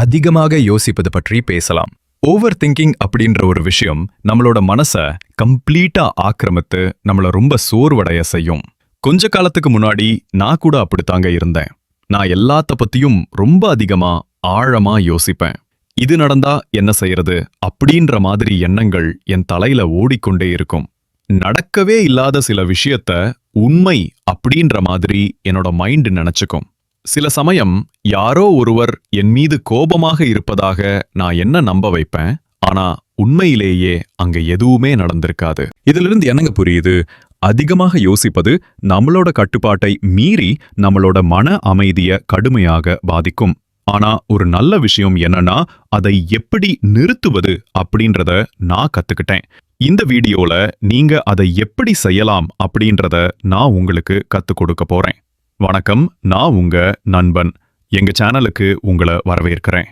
அதிகமாக யோசிப்பது பற்றி பேசலாம். ஓவர் திங்கிங் அப்படின்ற ஒரு விஷயம் நம்மளோட மனச கம்ப்ளீட்டா ஆக்கிரமித்து நம்மள ரொம்ப சோர்வடைய செய்யும். கொஞ்ச காலத்துக்கு முன்னாடி நான் கூட அப்படித்தாங்க இருந்தேன். நான் எல்லாத்த பத்தியும் ரொம்ப அதிகமா ஆழமா யோசிப்பேன். இது நடந்தா என்ன செய்யறது அப்படின்ற மாதிரி எண்ணங்கள் என் தலையில ஓடிக்கொண்டே இருக்கும். நடக்கவே இல்லாத சில விஷயத்த உண்மை அப்படின்ற மாதிரி என்னோட மைண்ட் நினைச்சுக்கும். சில சமயம் யாரோ ஒருவர் என் மீது கோபமாக இருப்பதாக நான் என்ன நம்ப வைப்பேன்? ஆனா உண்மையிலேயே அங்க எதுவுமே நடந்திருக்காது. இதிலிருந்து என்னங்க புரியுது? அதிகமாக யோசிப்பது நம்மளோட கட்டுப்பாட்டை மீறி நம்மளோட மன அமைதிய கடுமையாக பாதிக்கும். ஆனா ஒரு நல்ல விஷயம் என்னன்னா அதை எப்படி நிறுத்துவது அப்படின்றத நான் கத்துக்கிட்டேன். இந்த வீடியோல நீங்க அதை எப்படி செய்யலாம் அப்படின்றத நான் உங்களுக்கு கத்துக் கொடுக்க போறேன். வணக்கம் நான் உங்க நண்பன். எங்க சேனலுக்கு உங்களை வரவேற்கிறேன்.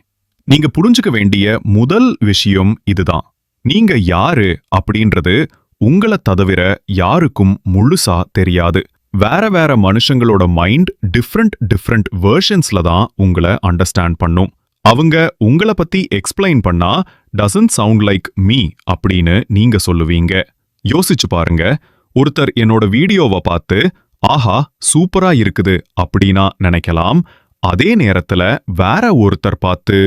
நீங்க புரிஞ்சுக்க வேண்டிய முதல் விஷயம் இதுதான். நீங்க யாரு அப்படின்றது உங்களை தவிர யாருக்கும் முழுசா தெரியாது. வேற வேற மனுஷங்களோட மைண்ட் டிஃப்ரெண்ட் டிஃப்ரெண்ட் வேர்ஷன்ஸ்ல தான் உங்களை அண்டர்ஸ்டாண்ட் பண்ணும். அவங்க உங்களை பத்தி எக்ஸ்பிளைன் பண்ணா டசன்ட் சவுண்ட் லைக் மீ அப்படின்னு நீங்க சொல்லுவீங்க. யோசிச்சு பாருங்க. ஒருத்தர் என்னோட வீடியோவை பார்த்து ஆஹா சூப்பரா இருக்குது அப்படின்னா நினைக்கலாம். அதே நேரத்துல வேற ஒருத்தர் பார்த்து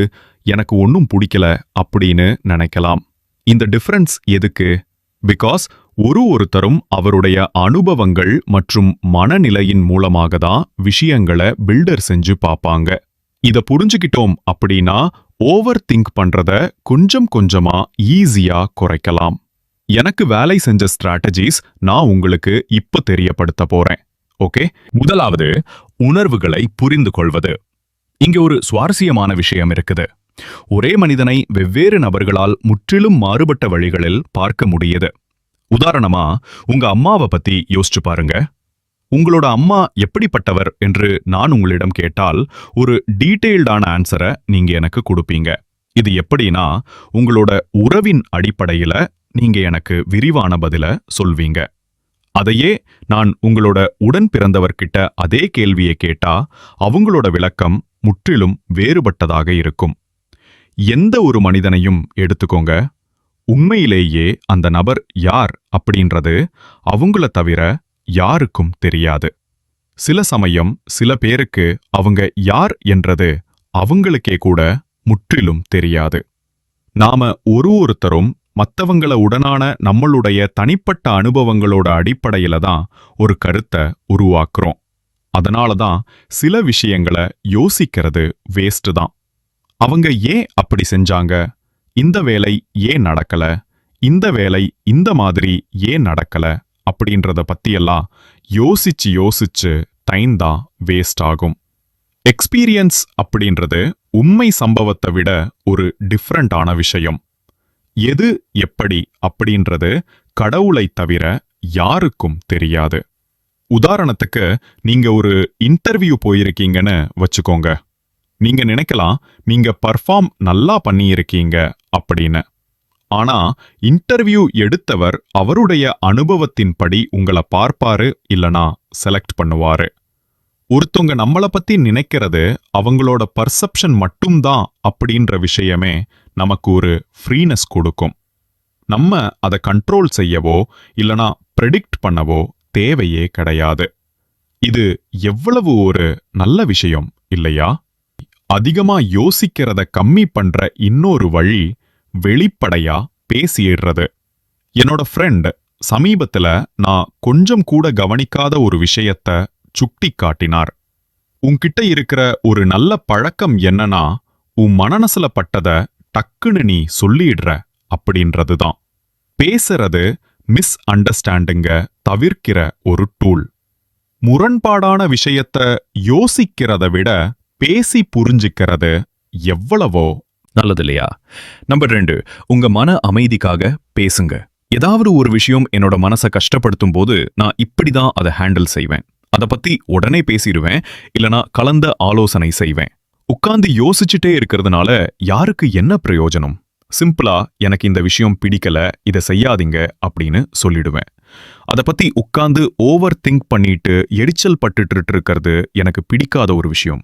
எனக்கு ஒன்னும் பிடிக்கல அப்படின்னு நினைக்கலாம். இந்த டிஃபரன்ஸ் எதுக்கு? பிகாஸ் ஒரு ஒருத்தரும் அவருடைய அனுபவங்கள் மற்றும் மனநிலையின் மூலமாக தான் விஷயங்களை பில்டர் செஞ்சு பார்ப்பாங்க. இத புரிஞ்சுக்கிட்டோம் அப்படின்னா ஓவர் திங்க் பண்றத கொஞ்சம் கொஞ்சமா ஈஸியா குறைக்கலாம். எனக்கு வேலை செஞ்ச ஸ்ட்ராட்டஜிஸ் நான் உங்களுக்கு இப்ப தெரியப்படுத்த போறேன். ஓகே முதலாவது உணர்வுகளை புரிந்து கொள்வது. இங்க ஒரு சுவாரஸ்யமான விஷயம் இருக்குது. ஒரே மனிதனை வெவ்வேறு நபர்களால் முற்றிலும் மாறுபட்ட வழிகளில் பார்க்க முடியுது. உதாரணமா உங்க அம்மாவை பத்தி யோசிச்சு பாருங்க. உங்களோட அம்மா எப்படிப்பட்டவர் என்று நான் உங்களிடம் கேட்டால் ஒரு டீட்டெயில்டான ஆன்சரை நீங்க எனக்கு கொடுப்பீங்க. இது எப்படின்னா உங்களோட உறவின் அடிப்படையில நீங்க எனக்கு விரிவான பதில சொல்வீங்க. அதையே நான் உங்களோட உடன் பிறந்தவர்கிட்ட அதே கேள்வியை கேட்டா அவங்களோட விளக்கம் முற்றிலும் வேறுபட்டதாக இருக்கும். எந்த ஒரு மனிதனையும் எடுத்துக்கோங்க. உண்மையிலேயே அந்த நபர் யார் அப்படின்றது அவங்கள தவிர யாருக்கும் தெரியாது. சில சமயம் சில பேருக்கு அவங்க யார் என்றது அவங்களுக்கே கூட முற்றிலும் தெரியாது. நாம ஒரு ஒருத்தரும் மத்தவங்கள உடனான நம்மளுடைய தனிப்பட்ட அனுபவங்களோட அடிப்படையில தான் ஒரு கருத்தை உருவாக்குறோம். அதனால தான் சில விஷயங்களை யோசிக்கிறது வேஸ்ட் தான். அவங்க ஏன் அப்படி செஞ்சாங்க? இந்த வேலை ஏன் நடக்கல? இந்த வேலை இந்த மாதிரி ஏன் நடக்கல? அப்படின்றத பத்தியெல்லாம் யோசிச்சு யோசிச்சு டைம் தான் வேஸ்ட் ஆகும். எக்ஸ்பீரியன்ஸ் அப்படின்றது உண்மை சம்பவத்தை விட ஒரு டிஃப்ரெண்டான விஷயம். எது எப்படி அப்படின்றது கடவுளை தவிர யாருக்கும் தெரியாது. உதாரணத்துக்கு நீங்க ஒரு இன்டர்வியூ போயிருக்கீங்கன்னு வச்சுக்கோங்க. நீங்க நினைக்கலாம் நீங்க பர்ஃபார்ம் நல்லா பண்ணியிருக்கீங்க அப்படின்னு. ஆனா இன்டர்வியூ எடுத்தவர் அவருடைய அனுபவத்தின்படி உங்களை பார்ப்பாரு இல்லனா செலக்ட் பண்ணுவாரு. ஒருத்தவங்க நம்மள பத்தி நினைக்கிறது அவங்களோட பர்செப்ஷன் மட்டும்தான் அப்படின்ற விஷயமே நமக்கு ஒரு ஃப்ரீனஸ் கொடுக்கும். நம்ம அதை கண்ட்ரோல் செய்யவோ இல்லனா ப்ரெடிக்ட் பண்ணவோ தேவையே கிடையாது. இது எவ்வளவு ஒரு நல்ல விஷயம் இல்லையா? அதிகமா யோசிக்கிறத கம்மி பண்ற இன்னொரு வழி வெளிப்படையா பேசிடுறது. என்னோட ஃப்ரெண்ட் சமீபத்துல நான் கொஞ்சம் கூட கவனிக்காத ஒரு விஷயத்த சுட்டி காட்டினார் உன்கிட்ட இருக்கிற ஒரு நல்ல பழக்கம் என்னன்னா உன் மனநசல பட்டத டக்குன்னு நீ சொல்லிடுற அப்படின்றதுதான். பேசுறது மிஸ் அண்டர்ஸ்டாண்டிங்க தவிர்க்கிற ஒரு டூல். முரண்பாடான விஷயத்த யோசிக்கிறத விட பேசி புரிஞ்சுக்கிறது எவ்வளவோ நல்லது இல்லையா நம்பர் ரெண்டு உங்க மன அமைதிக்காக பேசுங்க. ஏதாவது ஒரு விஷயம் என்னோட மனசை கஷ்டப்படுத்தும் போது நான் இப்படிதான் அதை ஹேண்டில் செய்வேன். அதை பத்தி உடனே பேசிடுவேன் இல்லனா கலந்த ஆலோசனை செய்வேன். உட்கார்ந்து யோசிச்சுட்டே இருக்கிறதுனால யாருக்கு என்ன பிரயோஜனம்? சிம்பிளா எனக்கு இந்த விஷயம் பிடிக்கல இதை செய்யாதீங்க அப்படின்னு சொல்லிடுவேன். அதை பத்தி உட்கார்ந்து ஓவர் திங்க் பண்ணிட்டு எரிச்சல் பட்டுட்டு இருக்கிறது எனக்கு பிடிக்காத ஒரு விஷயம்.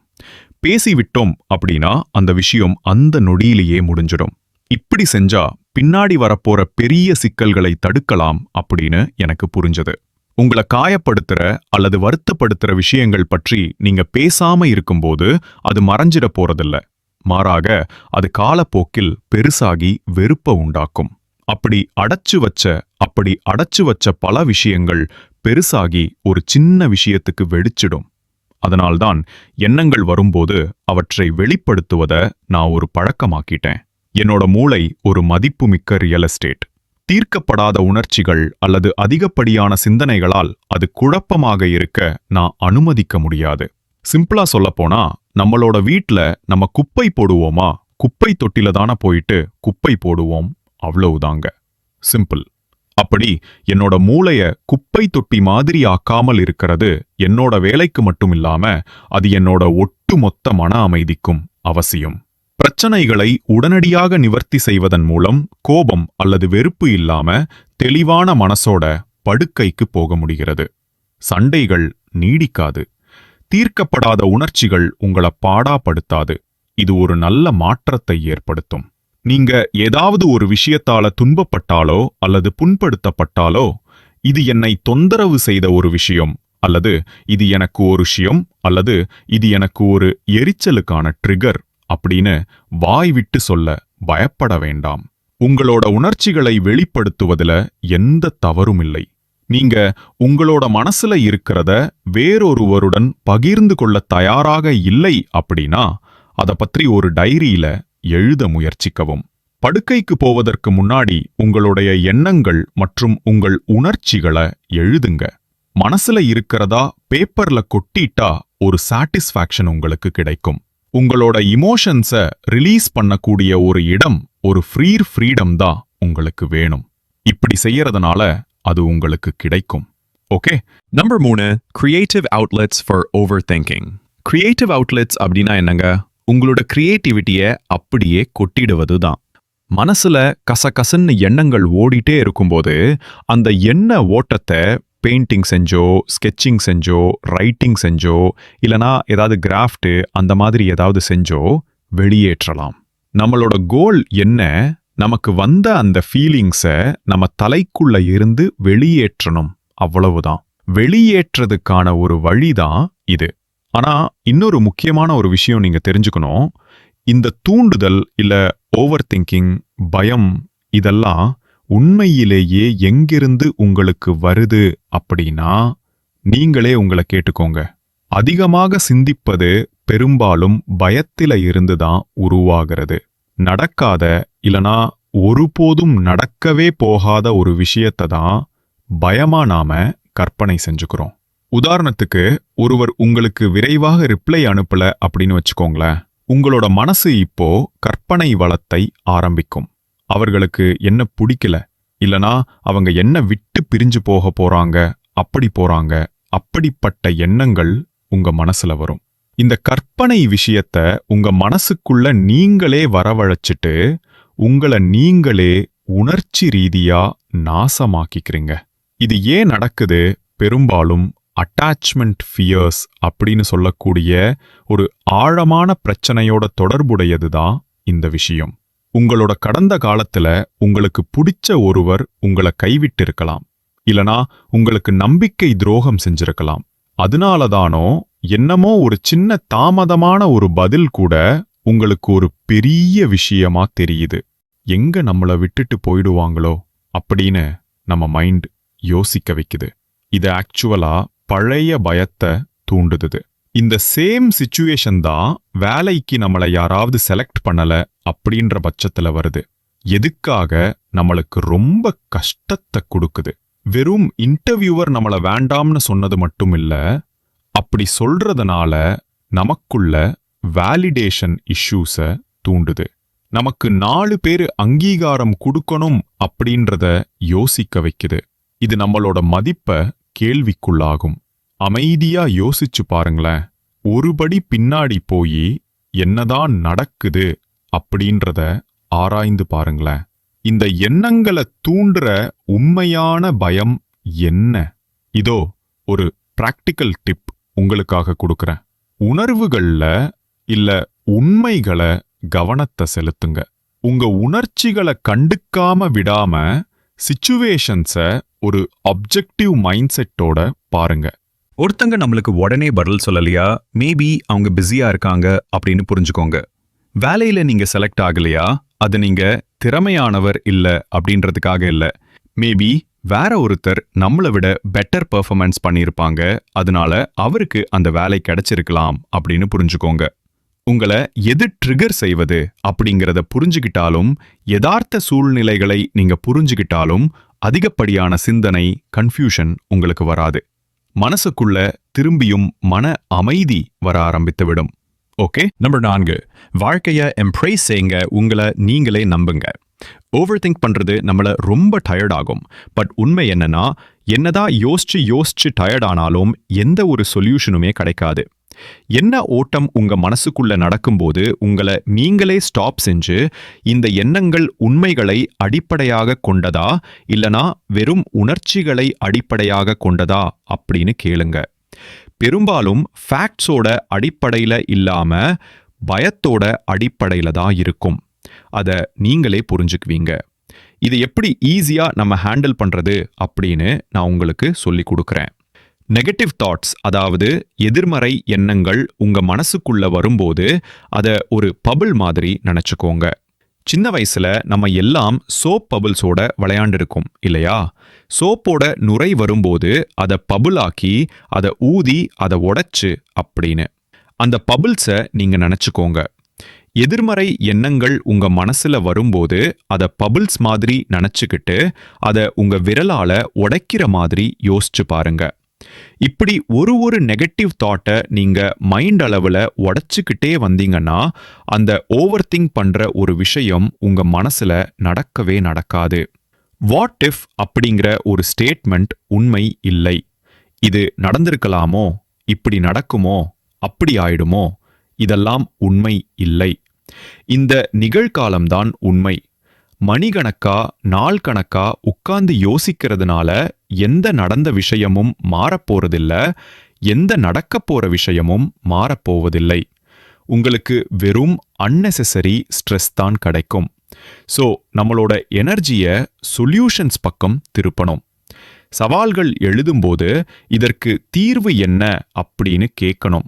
பேசிவிட்டோம் அப்படின்னா அந்த விஷயம் அந்த நொடியிலேயே முடிஞ்சிடும். இப்படி செஞ்சா பின்னாடி வரப்போற பெரிய சிக்கல்களை தடுக்கலாம் அப்படின்னு எனக்கு புரிஞ்சது. உங்களை காயப்படுத்துற அல்லது வருத்தப்படுத்துற விஷயங்கள் பற்றி நீங்க பேசாம இருக்கும்போது அது மறைஞ்சிட போறதில்ல. மாறாக அது காலப்போக்கில் பெருசாகி வெறுப்ப உண்டாக்கும். அப்படி அடைச்சு வச்ச அப்படி அடைச்சு வச்ச பல விஷயங்கள் பெருசாகி ஒரு சின்ன விஷயத்துக்கு வெடிச்சிடும். அதனால்தான் எண்ணங்கள் வரும்போது அவற்றை வெளிப்படுத்துவத நான் ஒரு பழக்கமாக்கிட்டேன். என்னோட மூளை ஒரு மதிப்புமிக்க ரியல் எஸ்டேட் தீர்க்கப்படாத உணர்ச்சிகள் அல்லது அதிகப்படியான சிந்தனைகளால் அது குழப்பமாக இருக்க நான் அனுமதிக்க முடியாது. சிம்பிளா சொல்லப்போனா நம்மளோட வீட்ல நம்ம குப்பை போடுவோமா? குப்பை தொட்டில தானே போயிட்டு குப்பை போடுவோம். அவ்வளவுதாங்க. சிம்பிள். அப்படி என்னோட மூளைய குப்பை தொட்டி மாதிரி ஆக்காமல் இருக்கிறது என்னோட வேலைக்கு மட்டும் இல்லாம அது என்னோட ஒட்டுமொத்த மன அமைதிக்கும் அவசியம். பிரச்சனைகளை உடனடியாக நிவர்த்தி செய்வதன் மூலம் கோபம் அல்லது வெறுப்பு இல்லாம தெளிவான மனசோட படுக்கைக்கு போக முடிகிறது. சண்டைகள் நீடிக்காது. தீர்க்கப்படாத உணர்ச்சிகள் உங்களை பாடாப்படுத்தாது. இது ஒரு நல்ல மாற்றத்தை ஏற்படுத்தும். நீங்க ஏதாவது ஒரு விஷயத்தால துன்பப்பட்டாலோ அல்லது புண்படுத்தப்பட்டாலோ இது என்னை தொந்தரவு செய்த ஒரு விஷயம் அல்லது இது எனக்கு ஒரு விஷயம் அல்லது இது எனக்கு ஒரு எரிச்சலுக்கான ட்ரிகர் அப்படின்னு வாய் விட்டு சொல்ல பயப்பட வேண்டாம். உங்களோட உணர்ச்சிகளை வெளிப்படுத்துவதுல எந்த தவறும் இல்லை. நீங்க உங்களோட மனசுல இருக்கிறத வேறொருவருடன் பகிர்ந்து கொள்ள தயாராக இல்லை அப்படின்னா அத பற்றி ஒரு டைரியில எழுத முயற்சிக்கவும். படுக்கைக்கு போவதற்கு முன்னாடி உங்களுடைய எண்ணங்கள் மற்றும் உங்கள் உணர்ச்சிகளை எழுதுங்க. மனசுல இருக்கிறதா பேப்பர்ல கொட்டிட்டா ஒரு சாட்டிஸ்ஃபேக்ஷன் உங்களுக்கு கிடைக்கும். உங்களோட இமோஷன்ஸ ரிலீஸ் பண்ணக்கூடிய ஒரு இடம் ஒரு ஃப்ரீர் ஃப்ரீடம் தான் உங்களுக்கு வேணும். இப்படி செய்யறதுனால அது உங்களுக்கு கிடைக்கும். ஓகே நம்பர் மூணு creative outlets for over thinking creative outlets அப்படின்னா என்னங்க? உங்களோட கிரியேட்டிவிட்டியை அப்படியே கொட்டிடுவது தான். மனசுல கசகசன்னு எண்ணங்கள் ஓடிட்டே இருக்கும்போது அந்த எண்ண ஓட்டத்தை பெயிண்டிங் செஞ்சோ ஸ்கெட்சிங் செஞ்சோ ரைட்டிங் செஞ்சோ இல்லனா ஏதாவது கிராஃப்ட் அந்த மாதிரி ஏதாவது செஞ்சோ வெளியேற்றலாம். நம்மளோட கோல் என்ன? நமக்கு வந்த அந்த ஃபீலிங்ஸை நம்ம தலைக்குள்ள இருந்து வெளியேற்றணும். அவ்வளவுதான். வெளியேற்றதுக்கான ஒரு வழிதான் இது. ஆனா இன்னொரு முக்கியமான ஒரு விஷயம் நீங்க தெரிஞ்சுக்கணும். இந்த தூண்டுதல் இல்ல ஓவர் திங்கிங் பயம் இதெல்லாம் உண்மையிலேயே எங்கிருந்து உங்களுக்கு வருது அப்படின்னா நீங்களே உங்களை கேட்டுக்கோங்க. அதிகமாக சிந்திப்பது பெரும்பாலும் பயத்தில இருந்து தான் உருவாகிறது. நடக்காத இல்லனா ஒருபோதும் நடக்கவே போகாத ஒரு விஷயத்தை தான் பயமா நாம கற்பனை செஞ்சுக்கிறோம். உதாரணத்துக்கு ஒருவர் உங்களுக்கு விரைவாக ரிப்ளை அனுப்பல அப்படின்னு வச்சுக்கோங்களேன். உங்களோட மனசு இப்போ கற்பனை வளத்தை ஆரம்பிக்கும். அவர்களுக்கு என்ன பிடிக்கல? இல்லனா அவங்க என்ன விட்டு பிரிஞ்சு போக போறாங்க? அப்படி போறாங்க. அப்படிப்பட்ட எண்ணங்கள் உங்க மனசுல வரும். இந்த கற்பனை விஷயத்த உங்க மனசுக்குள்ள நீங்களே வரவழைச்சிட்டு உங்களை நீங்களே உணர்ச்சி ரீதியா நாசமாக்கிக்கிறீங்க. இது ஏன் நடக்குது? பெரும்பாலும் அட்டாச்மெண்ட் ஃபியர்ஸ் அப்படின்னு சொல்லக்கூடிய ஒரு ஆழமான பிரச்சனையோட தொடர்புடையது தான் இந்த விஷயம். உங்களோட கடந்த காலத்துல உங்களுக்கு பிடிச்ச ஒருவர் உங்களை கைவிட்டு இருக்கலாம் இல்லனா உங்களுக்கு நம்பிக்கை துரோகம் செஞ்சிருக்கலாம். அதனாலதானோ என்னமோ ஒரு சின்ன தாமதமான ஒரு பதில் கூட உங்களுக்கு ஒரு பெரிய விஷயமா தெரியுது. எங்க நம்மள விட்டுட்டு போயிடுவாங்களோ அப்படின்னு நம்ம மைண்ட் யோசிக்க வைக்குது. இது ஆக்சுவலா பழைய பயத்தை தூண்டுது இந்த சேம் சிச்சுவேஷன் தான் வேலைக்கு நம்மள யாராவது செலக்ட் பண்ணல அப்படின்ற பட்சத்துல வருது. எதுக்காக? நம்மளுக்கு ரொம்ப கஷ்டத்தை கொடுக்குது. வெறும் இன்டர்வியூவர் நம்மள வேண்டாம்னு சொன்னது மட்டும் இல்ல அப்படி சொல்றதுனால நமக்குள்ள வேலிடேஷன் இஷ்யூஸ தூண்டுது. நமக்கு நாலு பேரு அங்கீகாரம் கொடுக்கணும் அப்படின்றத யோசிக்க வைக்குது. இது நம்மளோட மதிப்ப கேள்விக்குள்ளாகும். அமைதியா யோசிச்சு பாருங்களேன். ஒருபடி பின்னாடி போய் என்னதான் நடக்குது அப்படின்றத ஆராய்ந்து பாருங்களேன். இந்த எண்ணங்களை தூண்டுற உண்மையான பயம் என்ன? இதோ ஒரு பிராக்டிக்கல் டிப் உங்களுக்காக கொடுக்கறேன். உணர்வுகள்ல இல்ல உண்மைகளை கவனத்தை செலுத்துங்க. உங்க உணர்ச்சிகளை கண்டுக்காம விடாம சிச்சுவேஷன்ஸ ஒரு அப்ஜெக்டிவ் மைண்ட் செட்டோட பாருங்க. ஒருத்தங்க நம்மளுக்கு உடனே பதில் சொல்லலையா? மேபி அவங்க பிஸியா இருக்காங்க அப்படின்னு புரிஞ்சுக்கோங்க. வேலையில நீங்க செலக்ட் ஆகலையா? அது நீங்க திறமையானவர் இல்ல அப்படின்றதுக்காக இல்ல. மேபி வேற ஒருத்தர் நம்மளை விட பெட்டர் பெர்ஃபார்மன்ஸ் பண்ணியிருப்பாங்க. அதனால அவருக்கு அந்த வேலை கிடைச்சிருக்கலாம் அப்படின்னு புரிஞ்சுக்கோங்க. உங்களை எது ட்ரிகர் செய்வது அப்படிங்கிறத புரிஞ்சுக்கிட்டாலும் யதார்த்த சூழ்நிலைகளை நீங்க புரிஞ்சுக்கிட்டாலும் அதிகப்படியான சிந்தனை கன்ஃபியூஷன் உங்களுக்கு வராது. மனசுக்குள்ள திரும்பியும் மன அமைதி வர ஆரம்பித்துவிடும். ஓகே நம்பர் நான்கு. வாழ்க்கைய எம்ப்ரேஸ் செய்யுங்க. உங்களை நீங்களே நம்புங்க. ஓவர் திங்க் பண்றது நம்மள ரொம்ப டயர்ட் ஆகும். பட் உண்மை என்னன்னா என்னதான் யோசிச்சு யோசிச்சு டயர்ட் ஆனாலும் எந்த ஒரு சொல்யூஷனுமே கிடைக்காது. என்ன ஓட்டம் உங்க மனசுக்குள்ள நடக்கும்போது உங்களை நீங்களே ஸ்டாப் செஞ்சு இந்த எண்ணங்கள் உண்மைகளை அடிப்படையாக கொண்டதா? இல்லனா வெறும் உணர்ச்சிகளை அடிப்படையாக கொண்டதா? அப்படின்னு கேளுங்க. பெரும்பாலும் ஃபேக்ட்ஸோட அடிப்படையில் இல்லாம பயத்தோட அடிப்படையில தான் இருக்கும். அதை நீங்களே புரிஞ்சுக்குவீங்க. இது எப்படி ஈஸியா நம்ம ஹேண்டில் பண்ணுறது அப்படின்னு நான் உங்களுக்கு சொல்லி கொடுக்குறேன். நெகட்டிவ் தாட்ஸ் அதாவது எதிர்மறை எண்ணங்கள் உங்க மனசுக்குள்ள வரும்போது அதை ஒரு பபிள் மாதிரி நினைச்சுக்கோங்க. சின்ன வயசுல நம்ம எல்லாம் சோப் பபிள்ஸோட விளையாண்டிருக்கோம் இல்லையா? சோப்போட நுரை வரும்போது அதை பபுளாக்கி அதை ஊதி அதை உடைச்சு அப்படின்னு. அந்த பபுள்ஸை நீங்க நினைச்சுக்கோங்க. எதிர்மறை எண்ணங்கள் உங்க மனசுல வரும்போது அதை பபுள்ஸ் மாதிரி நினைச்சுக்கிட்டு அதை உங்க விரலால உடைக்கிற மாதிரி யோசிச்சு பாருங்க. இப்படி ஒரு ஒரு நெகட்டிவ் தாட்டை நீங்க மைண்ட் அளவுல உடச்சிக்கிட்டே வந்தீங்கன்னா அந்த ஓவர் திங்க் பண்ற ஒரு விஷயம் உங்க மனசுல நடக்கவே நடக்காது. வாட் இஃப் அப்படிங்கிற ஒரு ஸ்டேட்மெண்ட் உண்மை இல்லை. இது நடந்திருக்கலாமோ? இப்படி நடக்குமோ? அப்படி ஆயிடுமோ? இதெல்லாம் உண்மை இல்லை. இந்த நிகழ்காலம்தான் உண்மை. மணிகணக்கா நாள் கணக்கா உட்கார்ந்து யோசிக்கிறதுனால எந்த நடந்த விஷயமும் மாறப்போறதில்ல எந்த நடக்கப் போற விஷயமும் மாறப்போவதில்லை. உங்களுக்கு வெறும் அன்னெசரி ஸ்ட்ரெஸ் தான் கிடைக்கும். ஸோ நம்மளோட எனர்ஜியை சொல்யூஷன்ஸ் பக்கம் திருப்பணும். சவால்கள் எழுதும்போது இதற்கு தீர்வு என்ன அப்படின்னு கேட்கணும்.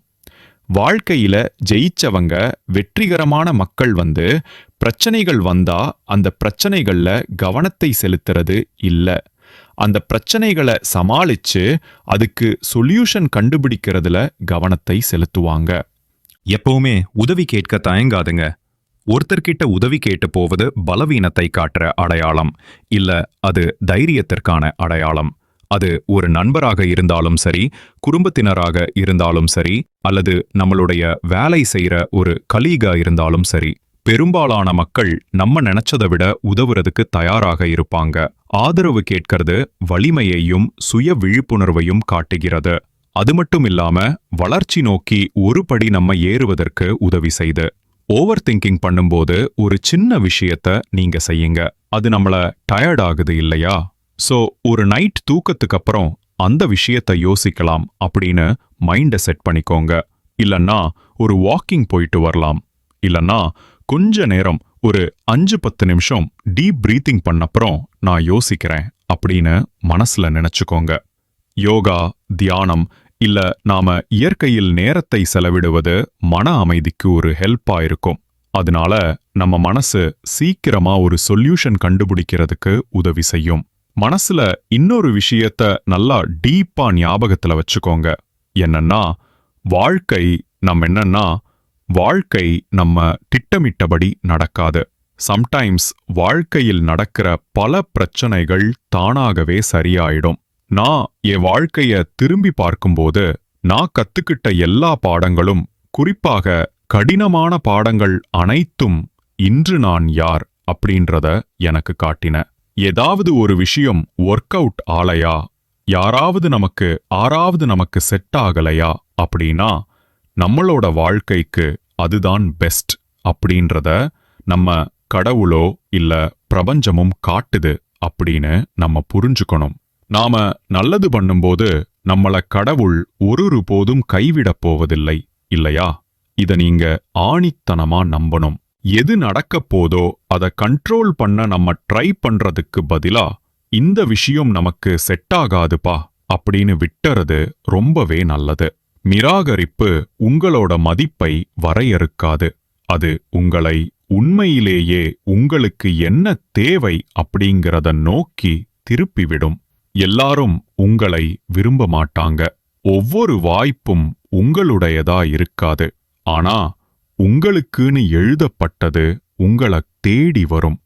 வாழ்க்கையில ஜெயிச்சவங்க வெற்றிகரமான மக்கள் வந்து பிரச்சனைகள் வந்தா அந்த பிரச்சனைகள்ல கவனத்தை செலுத்துறது இல்ல. அந்த பிரச்சனைகளை சமாளிச்சு அதுக்கு சொல்யூஷன் கண்டுபிடிக்கிறதுல கவனத்தை செலுத்துவாங்க. எப்பவுமே உதவி கேட்க தயங்காதுங்க. ஒருத்தர்கிட்ட உதவி கேட்டு போவது பலவீனத்தை காட்டுற அடையாளம். இல்ல அது தைரியத்திற்கான அடையாளம். அது ஒரு நண்பராக இருந்தாலும் சரி குடும்பத்தினராக இருந்தாலும் சரி அல்லது நம்மளுடைய வேலை செய்யற ஒரு கலீகா இருந்தாலும் சரி. பெரும்பாலான மக்கள் நம்ம நினைச்சதை விட உதவுறதுக்கு தயாராக இருப்பாங்க. ஆதரவு கேட்கறது வலிமையையும் சுய விழிப்புணர்வையும் காட்டுகிறது. அது மட்டும் இல்லாம வளர்ச்சி நோக்கி ஒரு படி நம்ம ஏறுவதற்கு உதவி செய்து. ஓவர் திங்கிங் பண்ணும்போது ஒரு சின்ன விஷயத்த நீங்க செய்யுங்க. அது நம்மள டயர்ட் ஆகுது இல்லையா? சோ ஒரு நைட் தூக்கத்துக்கு அப்புறம் அந்த விஷயத்த யோசிக்கலாம் அப்படின்னு மைண்ட செட் பண்ணிக்கோங்க. இல்லன்னா ஒரு வாக்கிங் போயிட்டு வரலாம். இல்லன்னா கொஞ்ச நேரம் ஒரு அஞ்சு பத்து நிமிஷம் டீப் பிரீத்திங் பண்ணப்புறம் நான் யோசிக்கிறேன் அப்படின்னு மனசுல நினைச்சுக்கோங்க. யோகா தியானம் இல்ல நாம இயற்கையில் நேரத்தை செலவிடுவது மன அமைதிக்கு ஒரு ஹெல்ப்பா இருக்கும். அதனால நம்ம மனசு சீக்கிரமா ஒரு சொல்யூஷன் கண்டுபிடிக்கிறதுக்கு உதவி செய்யும். மனசுல இன்னொரு விஷயத்த நல்லா டீப்பா ஞாபகத்துல வச்சுக்கோங்க. என்னன்னா வாழ்க்கை நம்ம என்னன்னா வாழ்க்கை நம்ம திட்டமிட்டபடி நடக்காது. சம்டைம்ஸ் வாழ்க்கையில் நடக்கிற பல பிரச்சனைகள் தானாகவே சரியாயிடும். நான் என் வாழ்க்கைய திரும்பி பார்க்கும்போது நான் கத்துக்கிட்ட எல்லா பாடங்களும் குறிப்பாக கடினமான பாடங்கள் அனைத்தும் இன்று நான் யார் அப்படின்றத எனக்கு காட்டின. ஏதாவது ஒரு விஷயம் ஒர்க் அவுட் ஆலையா? யாராவது நமக்கு ஆறாவது நமக்கு செட் ஆகலையா? அப்படின்னா நம்மளோட வாழ்க்கைக்கு அதுதான் பெஸ்ட் அப்படின்றத நம்ம கடவுளோ இல்ல பிரபஞ்சமும் காட்டுது அப்படின்னு நம்ம புரிஞ்சுக்கணும். நாம நல்லது பண்ணும்போது நம்மள கடவுள் ஒரு போதும் கைவிடப் போவதில்லை இல்லையா? இத நீங்க ஆணித்தனமா நம்பணும். எது நடக்கப் போதோ அத கண்ட்ரோல் பண்ண நம்ம ட்ரை பண்றதுக்கு பதிலா இந்த விஷயம் நமக்கு செட் ஆகாதுப்பா அப்படின்னு விட்டுறது ரொம்பவே நல்லது. நிராகரிப்பு உங்களோட மதிப்பை வரையறுக்காது. அது உங்களை உண்மையிலேயே உங்களுக்கு என்ன தேவை அப்படிங்கிறத நோக்கி திருப்பிவிடும். எல்லாரும் உங்களை விரும்ப மாட்டாங்க. ஒவ்வொரு வாய்ப்பும் உங்களுடையதா இருக்காது. ஆனா உங்களுக்குன்னு எழுதப்பட்டது உங்களை தேடி வரும்.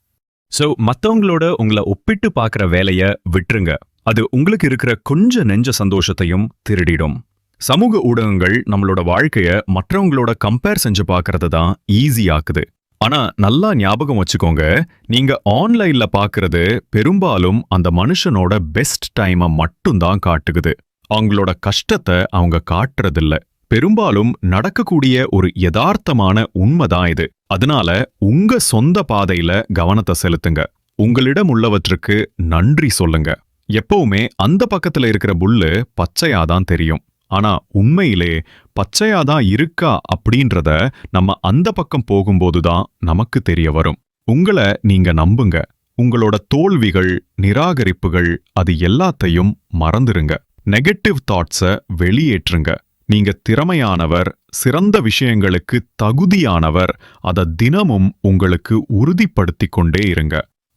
சோ மத்தவங்களோட உங்களை ஒப்பிட்டு பார்க்கற வேலைய விட்டுருங்க. அது உங்களுக்கு இருக்கிற கொஞ்ச நெஞ்ச சந்தோஷத்தையும் திருடிடும். சமூக ஊடகங்கள் நம்மளோட வாழ்க்கைய மற்றவங்களோட கம்பேர் செஞ்சு பார்க்கறது தான் ஈஸி ஆக்குது. ஆனா நல்லா ஞாபகம் வச்சுக்கோங்க நீங்க ஆன்லைன்ல பாக்குறது பெரும்பாலும் அந்த மனுஷனோட பெஸ்ட் டைமை மட்டும்தான் காட்டுகுது. அவங்களோட கஷ்டத்தை அவங்க காட்டுறதில்ல. பெரும்பாலும் நடக்கக்கூடிய ஒரு யதார்த்தமான உண்மைதான் இது. அதனால உங்க சொந்த பாதையில கவனத்தை செலுத்துங்க. உங்களிடம் உள்ளவற்றுக்கு நன்றி சொல்லுங்க. எப்பவுமே அந்த பக்கத்துல இருக்கிற புல்லு பச்சையாதான் தெரியும். ஆனா உண்மையிலே பச்சையா தான் இருக்கா அப்படின்றத நம்ம அந்த பக்கம் போகும்போதுதான் நமக்கு தெரிய வரும். உங்களை நீங்க நம்புங்க. உங்களோட தோல்விகள் நிராகரிப்புகள் அது எல்லாத்தையும் மறந்துருங்க. நெகட்டிவ் தாட்ஸ வெளியேற்றுங்க. நீங்க திறமையானவர் சிறந்த விஷயங்களுக்கு தகுதியானவர் அத தினமும் உங்களுக்கு உறுதிப்படுத்தி கொண்டே இருங்க.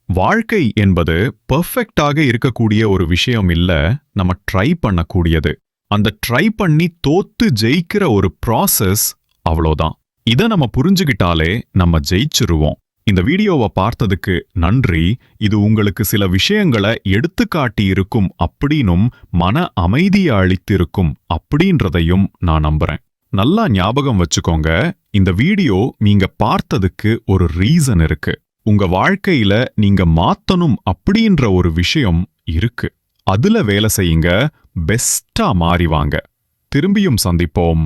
வாழ்க்கை என்பது பெர்ஃபெக்டாக இருக்கக்கூடிய ஒரு விஷயம் இல்ல நம்ம ட்ரை பண்ணக்கூடியது. அந்த ட்ரை பண்ணி தோத்து ஜெயிக்கிற ஒரு ப்ராசஸ் அவ்வளோதான். இத நம்ம புரிஞ்சுகிட்டாலே நம்ம ஜெயிச்சிருவோம். இந்த வீடியோவை பார்த்ததுக்கு நன்றி. இது உங்களுக்கு சில விஷயங்களை எடுத்துக்காட்டி இருக்கும் அப்படின்னும் மன அமைதியை அளித்திருக்கும் அப்படின்றதையும் நான் நம்புறேன். நல்லா ஞாபகம் வச்சுக்கோங்க இந்த வீடியோ நீங்க பார்த்ததுக்கு ஒரு ரீசன் இருக்கு. உங்க வாழ்க்கையில நீங்க மாத்தணும் அப்படின்ற ஒரு விஷயம் இருக்கு. அதுல வேலை செய்யுங்க பெஸ்டா மாறி வாங்க திரும்பியும் சந்திப்போம்.